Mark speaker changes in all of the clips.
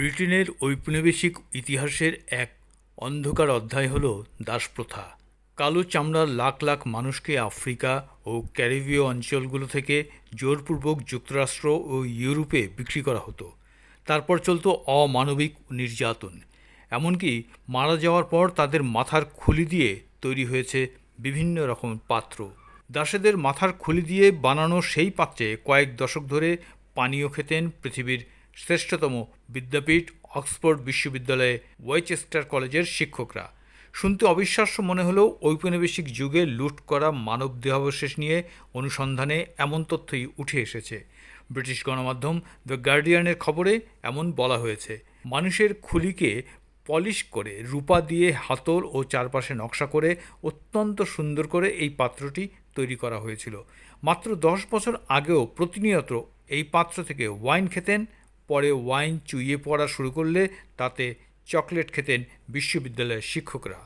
Speaker 1: ব্রিটেনের ঔপনিবেশিক ইতিহাসের এক অন্ধকার অধ্যায় হল দাসপ্রথা। কালো চামড়ার লাখ লাখ মানুষকে আফ্রিকা ও ক্যারিবীয় অঞ্চলগুলো থেকে জোরপূর্বক যুক্তরাষ্ট্র ও ইউরোপে বিক্রি করা হতো। তারপর চলত অমানবিক নির্যাতন। এমনকি মারা যাওয়ার পর তাদের মাথার খুলি দিয়ে তৈরি হয়েছে বিভিন্ন রকম পাত্র। দাসেদের মাথার খুলি দিয়ে বানানো সেই পাত্রে কয়েক দশক ধরে পানীয় খেতেন পৃথিবীর শ্রেষ্ঠতম বিদ্যাপীঠ অক্সফোর্ড বিশ্ববিদ্যালয়ে ওয়েচেস্টার কলেজের শিক্ষকরা। শুনতে অবিশ্বাস্য মনে হলেও ঔপনিবেশিক যুগে লুট করা মানব দেহাবশেষ নিয়ে অনুসন্ধানে এমন তথ্যই উঠে এসেছে। ব্রিটিশ গণমাধ্যম দ্য গার্ডিয়ানের খবরে এমন বলা হয়েছে, মানুষের খুলিকে পলিশ করে রূপা দিয়ে হাতল ও চারপাশে নকশা করে অত্যন্ত সুন্দর করে এই পাত্রটি তৈরি করা হয়েছিল। মাত্র দশ বছর আগেও প্রতিনিয়ত এই পাত্র থেকে ওয়াইন খেতেন পরে ওয়াইন চুইয়ে পড়া শুরু করলে তাতে চকলেট খেতেন বিশ্ববিদ্যালয়ের শিক্ষকরা।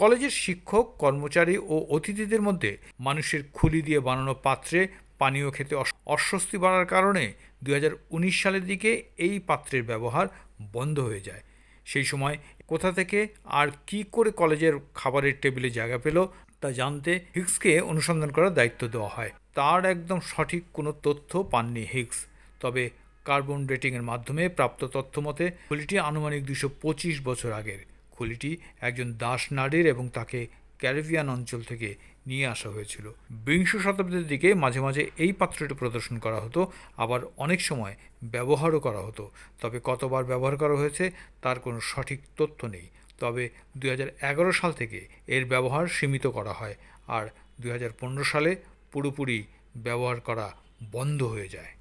Speaker 1: কলেজের শিক্ষক, কর্মচারী ও অতিথিদের মধ্যে মানুষের খুলি দিয়ে বানানো পাত্রে পানীয় খেতে অস্বস্তি বাড়ার কারণে দু হাজার উনিশ সালের দিকে এই পাত্রের ব্যবহার বন্ধ হয়ে যায়। সেই সময় কোথা থেকে আর কি করে কলেজের খাবারের টেবিলে জায়গা পেল তা জানতে হিক্সকে অনুসন্ধান করার দায়িত্ব দেওয়া হয়। তার একদম সঠিক কোনো তথ্য পাননি হিক্স তবে কার্বন ডেটিংয়ের মাধ্যমে প্রাপ্ত তথ্য মতে, খুলিটি আনুমানিক দুশো পঁচিশ বছর আগের। খুলিটি একজন দাস নারীর এবং তাকে ক্যারিবিয়ান অঞ্চল থেকে নিয়ে আসা হয়েছিল। বিংশ শতাব্দীর দিকে মাঝে মাঝে এই পাত্রটি প্রদর্শন করা হতো, আবার অনেক সময় ব্যবহারও করা হতো। তবে কতবার ব্যবহার করা হয়েছে, তার কোনো সঠিক তথ্য নেই। তবে দু হাজার এগারো সাল থেকে এর ব্যবহার সীমিত করা হয়, আর দুই হাজার পনেরো সালে পুরোপুরি ব্যবহার করা বন্ধ হয়ে যায়।